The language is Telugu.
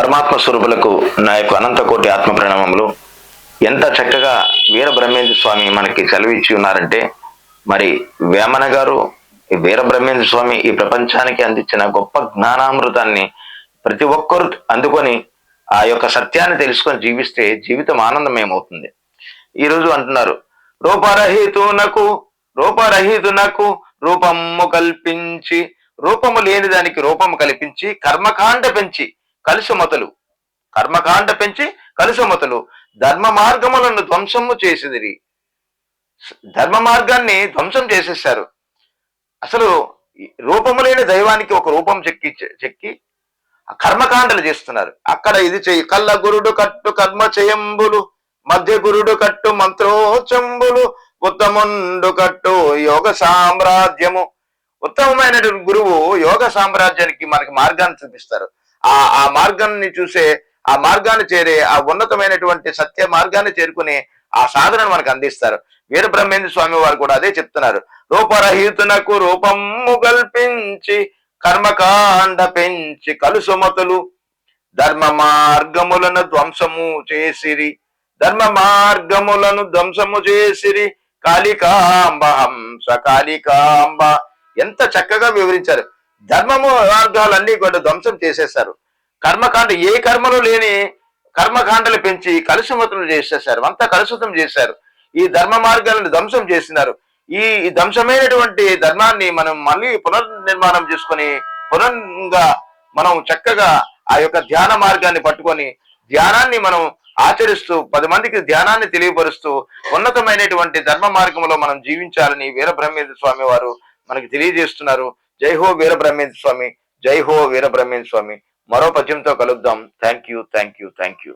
పరమాత్మ స్వరూపులకు నా యొక్క అనంతకోటి ఆత్మ ప్రణామములు. ఎంత చక్కగా వీర బ్రహ్మేంద్ర స్వామి మనకి సెలవిచ్చి ఉన్నారంటే మరి వేమన గారు ఈ వీర బ్రహ్మేంద్ర స్వామి ఈ ప్రపంచానికి అందించిన గొప్ప జ్ఞానామృతాన్ని ప్రతి ఒక్కరు అందుకొని ఆ యొక్క సత్యాన్ని తెలుసుకొని జీవిస్తే జీవితం ఆనందమయమవుతుంది. ఈ రోజు అంటున్నారు రూపరహితునకు రూపరహితునకు రూపము కల్పించి రూపము లేని దానికి రూపము కల్పించి కర్మకాండ పెంచి కలుషమతలు. కర్మకాండ పెంచి కలుషమతలు. ధర్మ మార్గములను ధ్వంసము చేసేది ధర్మ మార్గాన్ని ధ్వంసం చేసేసారు అసలు రూపము లేని దైవానికి ఒక రూపం చెక్కి చెక్కి కర్మకాండలు చేస్తున్నారు. అక్కడ ఇది చెయ్యి. కళ్ళ గురుడు కట్టు కర్మ చేయంబులు మధ్య గురుడు కట్టు మంత్రోచంబులు ఉత్తముండు కట్టు యోగ సామ్రాజ్యము. ఉత్తమమైన గురువు యోగ సామ్రాజ్యానికి మనకి మార్గాన్ని చూపిస్తారు. ఆ ఆ మార్గాన్ని చూసే ఆ మార్గాన్ని చేరే ఆ ఉన్నతమైనటువంటి సత్య మార్గాన్ని చేరుకుని ఆ సాధనను మనకు అందిస్తారు. వీర బ్రహ్మేంద్ర స్వామి వారు కూడా అదే చెప్తున్నారు. రూపరహితునకు రూపము కల్పించి కర్మకాండ పెంచి కలుసుమతులు ధర్మ మార్గములను ధ్వంసము చేసిరి ధర్మ మార్గములను ధ్వంసము చేసిరి కాళికాంబ హంస కాళికాంబ. ఎంత చక్కగా వివరించారు. ధర్మము మార్గాలన్నీ కూడా ధ్వంసం చేసేశారు. కర్మకాండ ఏ కర్మలు లేని కర్మకాండలు పెంచి కలుషమతులు చేసేసారు అంతా కలుషితం చేశారు. ఈ ధర్మ మార్గాలను ధ్వంసం చేసినారు. ఈ ధ్వంసమైనటువంటి ధర్మాన్ని మనం మళ్ళీ పునర్నిర్మాణం చేసుకొని పునర్గా మనం చక్కగా ఆ యొక్క ధ్యాన మార్గాన్ని పట్టుకొని ధ్యానాన్ని మనం ఆచరిస్తూ పది మందికి ధ్యానాన్ని తెలియపరుస్తూ ఉన్నతమైనటువంటి ధర్మ మార్గంలో మనం జీవించాలని వీరబ్రహ్మేంద్ర స్వామి వారు మనకి తెలియజేస్తున్నారు. జై హో వీరబ్రహ్మేంద్ర స్వామి జై హో వీరబ్రహ్మేంద్ర స్వామి. మరో పద్యంతో కలుద్దాం. Thank you thank you thank you